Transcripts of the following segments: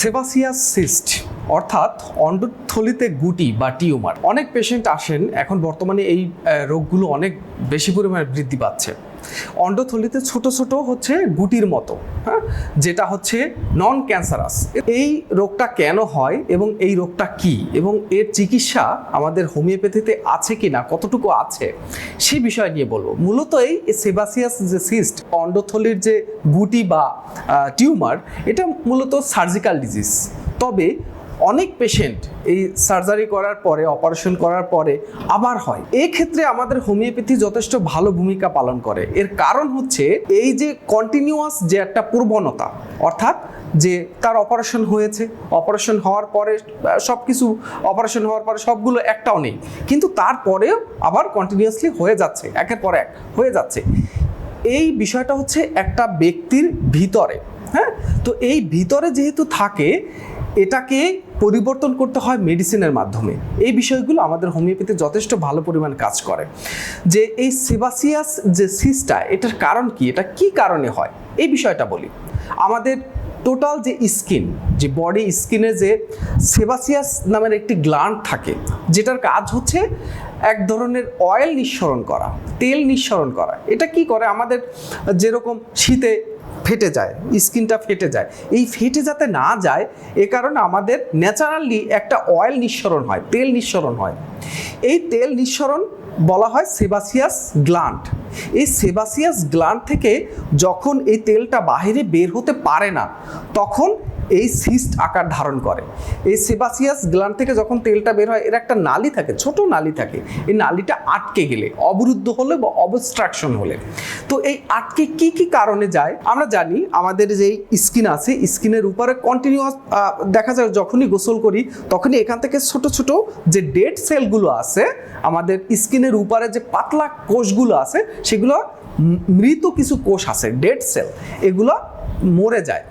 Sebaceous cyst, অর্থাৎ অন্ডথলিতে গুটি বা টিউমার। অনেক পেশেন্ট আসেন, এখন বর্তমানে এই রোগগুলো অনেক বেশি পরিমাণে বৃদ্ধি পাচ্ছে। অন্ডথলিতে ছোট ছোট হচ্ছে গুটির মতো হ্যাঁ? যেটা হচ্ছে নন ক্যান্সারাস এই রোগটা কেন হয় এবং এই রোগটা কি? এবং এর চিকিৎসা আমাদের হোমিওপ্যাথিতে আছে কি না কতটুকু আছে, সে বিষয় নিয়ে বলব। মূলত এই সেবাসিয়াস যে সিস্ট অন্ডথলির যে গুটি বা টিউমার, এটা মূলত সার্জিক্যাল ডিজিজ তবে অনেক পেশেন্ট এই সার্জারি করার পরে অপারেশন করার পরে আবার হয়। এই ক্ষেত্রে আমাদের হোমিওপ্যাথি যথেষ্ট ভালো ভূমিকা পালন করে। এর কারণ হচ্ছে এই যে কন্টিনিউয়াস যে একটা প্রবণতা, অর্থাৎ যে তার অপারেশন হয়েছে অপারেশন হওয়ার পরে সব কিছু অপারেশন হওয়ার পরে সবগুলো একটাও নেই। কিন্তু তারপরেও আবার কন্টিনিউয়াসলি হয়ে যাচ্ছে, একের পর এক হয়ে যাচ্ছে। এই বিষয়টা হচ্ছে একটা ব্যক্তির ভিতরে হ্যাঁ? তো এই ভিতরে যেহেতু থাকে, এটাকে পরিবর্তন করতে হয় মেডিসিনের মাধ্যমে। এই বিষয়গুলো আমাদের হোমিওপ্যাথি যথেষ্ট ভালো পরিমাণ কাজ করে। যে এই সেবাসিয়াস যে সিসটা এটার কারণ কি? এটা কি কারণে হয়? এই বিষয়টা বলি। আমাদের টোটাল যে স্কিন যে বডি স্কিনে যে সেবাসিয়াস নামের একটি গ্ল্যান্ড থাকে, যেটার কাজ হচ্ছে এক ধরনের অয়েল নিঃসরণ করা, তেল নিঃসরণ করা। এটা কি করে? আমাদের যেরকম শীতে ফেটে যায়, স্কিনটা ফেটে যায়। এই ফেটে যাতে না যায়, এ কারণে আমাদের ন্যাচারালি একটা অয়েল নিঃসরণ হয়, তেল নিঃসরণ হয়। এই তেল নিঃসরণ বলা হয় সেবাসিয়াস গ্লান্ট এই সেবাসিয়াস গ্লান্ট থেকে যখন এই তেলটা বাহিরে বের হতে পারে না, তখন এই সিস্ট আকার ধারণ করে। এই সেবাসিয়াস গ্ল্যান্ড থেকে যখন তেলটা বের হয়, এর একটা নালি থাকে, ছোট নালি থাকে। এই নালিটা আটকে গেলে, অবরুদ্ধ হলে বা অবস্ট্রাকশন হলে। তো এই আটকে কি কি কারণে যায়? আমরা জানি আমাদের যেই স্কিন আছে, স্কিনের উপরে কন্টিনিউয়াস দেখা যায় যখনই গোসল করি, তখনই এখান থেকে ছোট ছোট যে ডেড সেলগুলো আছে, আমাদের স্কিনের উপরে যে পাতলা কোষগুলো আছে, সেগুলো মৃত কিছু কোষ আছে ডেড সেল এগুলো মরে যায়।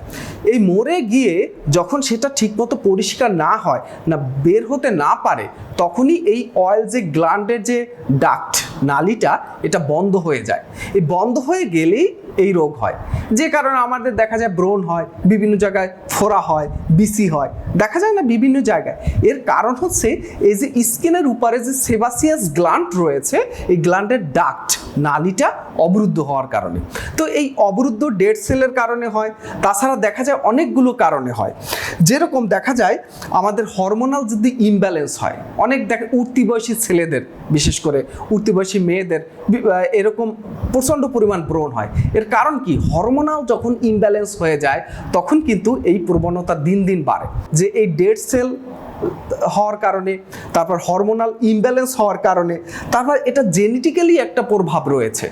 এই মরে গিয়ে যখন সেটা ঠিকমতো পরিষ্কার না হয়, না বের হতে না পারে, তখনই এই অয়েল যে গ্ল্যান্ডের যে ডাক্ট নালিটা, এটা বন্ধ হয়ে যায়। এই বন্ধ হয়ে গেলেই এই রোগ হয়। যে কারণে আমাদের দেখা যায় ব্রণ হয়, বিভিন্ন জায়গায় ফোড়া হয় বিসি হয়। দেখা যায় না বিভিন্ন জায়গায়। এর কারণ হচ্ছে এই যে স্কিনের উপরে যে সেবাসিয়াস গ্লান্ট রয়েছে, এই গ্ল্যান্ডের ডাক্ট নালিটা অবরুদ্ধ হওয়ার কারণে। তো এই অবরুদ্ধ ডেড সেলের কারণে হয়, তাছাড়া দেখা যায় অনেকগুলো কারণে হয়। যেরকম দেখা যায়, আমাদের হরমোনাল যদি ইমব্যালেন্স হয়, অনেক দেখা উঠতি বয়সী ছেলেদের, বিশেষ করে উঠতি বয়সী মেয়েদের এরকম প্রচণ্ড পরিমাণ ব্রণ হয়। এর কারণ কি? হরমোনাল যখন ইমব্যালেন্স হয়ে যায়, তখন কিন্তু এই প্রবণতা দিন দিন বাড়ে। যে এই ডেড সেল হওয়ার কারণে, তারপর হরমোনাল ইমব্যালেন্স হওয়ার কারণে, তারপর এটা জেনেটিক্যালি একটা প্রভাব রয়েছে।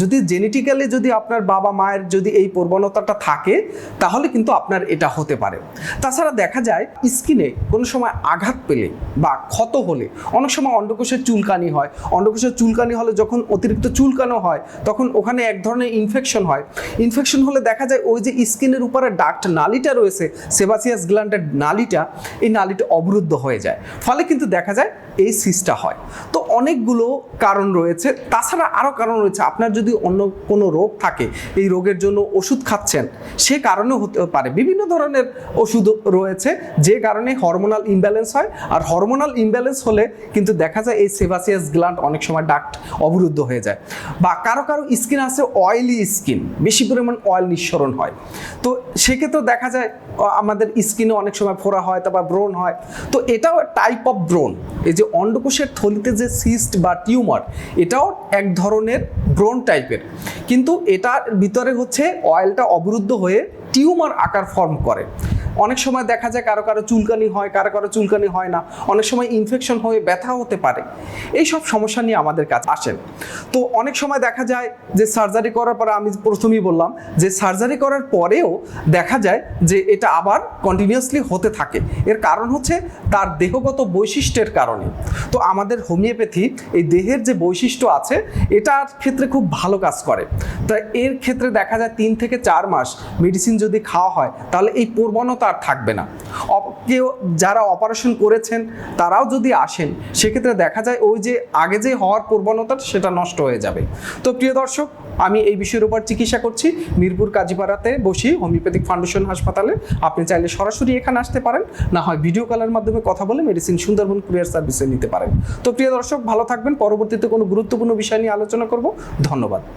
যদি জেনেটিক্যালি যদি আপনার বাবা মায়ের যদি এই প্রবণতাটা থাকে, তাহলে কিন্তু আপনার এটা হতে পারে। তাছাড়া দেখা যায়, স্কিনে কোনো সময় আঘাত পেলে বা ক্ষত হলে, অনেক সময় অন্ডকোষের চুলকানি হয়। অন্ডকোষের চুলকানি হলে যখন অতিরিক্ত চুলকানো হয়, তখন ওখানে এক ধরনের ইনফেকশন হয়। ইনফেকশন হলে দেখা যায়, ওই যে স্কিনের উপরে ডাক্ট নালিটা রয়েছে, সেবাসিয়াস গ্ল্যান্ডের নালিটা, এই নালিটা অবরুদ্ধ হয়ে যায়। ফলে কিন্তু দেখা যায় এই সিসটা হয়। তো অনেকগুলো কারণ রয়েছে। তাছাড়া আরও কারণ রয়েছে, আপনার যদি অন্য কোনো রোগ থাকে, এই রোগের জন্য ওষুধ খাচ্ছেন, সে কারণেও হতে পারে। বিভিন্ন ধরনের ওষুধ রয়েছে, যে কারণে হরমোনাল ইমব্যালেন্স হয়। আর হরমোনাল ইমব্যালেন্স হলে কিন্তু দেখা যায় এই সেবাসিয়াস গ্ল্যান্ড অনেক সময় ডাক্ট অবরুদ্ধ হয়ে যায়। বা কারও কারও স্কিন আছে অয়েলি স্কিন বেশি পরিমাণ অয়েল নিঃসরণ হয়। তো সেক্ষেত্রেও দেখা যায় আমাদের স্কিনে অনেক সময় ফোড়া হয়, তারপর ব্রণ হয়। তো এটাও টাইপ অফ ব্রণ। এই যে অন্ডকোষের থলিতে যে সিস্ট বা টিউমার, এটাও এক ধরনের ব্রণ টাইপের কিন্তু এটার ভিতরে হচ্ছে অয়েলটা অবরুদ্ধ হয়ে টিউমার আকার ফর্ম করে। অনেক সময় দেখা যায় কারও কারও চুলকানি হয়, কারও কারও চুলকানি হয় না। অনেক সময় ইনফেকশন হয়ে ব্যথা হতে পারে। এই সব সমস্যা নিয়ে আমাদের কাছে আসেন। তো অনেক সময় দেখা যায় যে সার্জারি করার পরে আমি প্রথমেই বললাম যে সার্জারি করার পরেও দেখা যায় যে এটা আবার কন্টিনিউয়াসলি হতে থাকে। এর কারণ হচ্ছে তার দেহগত বৈশিষ্ট্যের কারণে। তো আমাদের হোমিওপ্যাথি এই দেহের যে বৈশিষ্ট্য আছে, এটার ক্ষেত্রে খুব ভালো কাজ করে। তো এর ক্ষেত্রে দেখা যায় তিন থেকে চার মাস মেডিসিন যদি খাওয়া হয়, তাহলে এই প্রবণতা আর থাকবে না। কেউ যারা অপারেশন করেছেন, তারাও যদি আসেন, সেক্ষেত্রে দেখা যায় ওই যে আগে যে হওয়ার প্রবণতা, সেটা নষ্ট হয়ে যাবে। তো প্রিয় দর্শক, আমি এই বিষয়ের উপর চিকিৎসা করছি। মিরপুর কাজীপাড়াতে বসি হোমিওপ্যাথিক ফাউন্ডেশন হাসপাতালে। আপনি চাইলে সরাসরি এখানে আসতে পারেন, না হয় ভিডিও কলের মাধ্যমে কথা বলে মেডিসিন সুন্দরবন কুরিয়ার সার্ভিসে নিতে পারেন। তো প্রিয় দর্শক, ভালো থাকবেন। পরবর্তীতে কোনো গুরুত্বপূর্ণ বিষয় নিয়ে আলোচনা করব। ধন্যবাদ।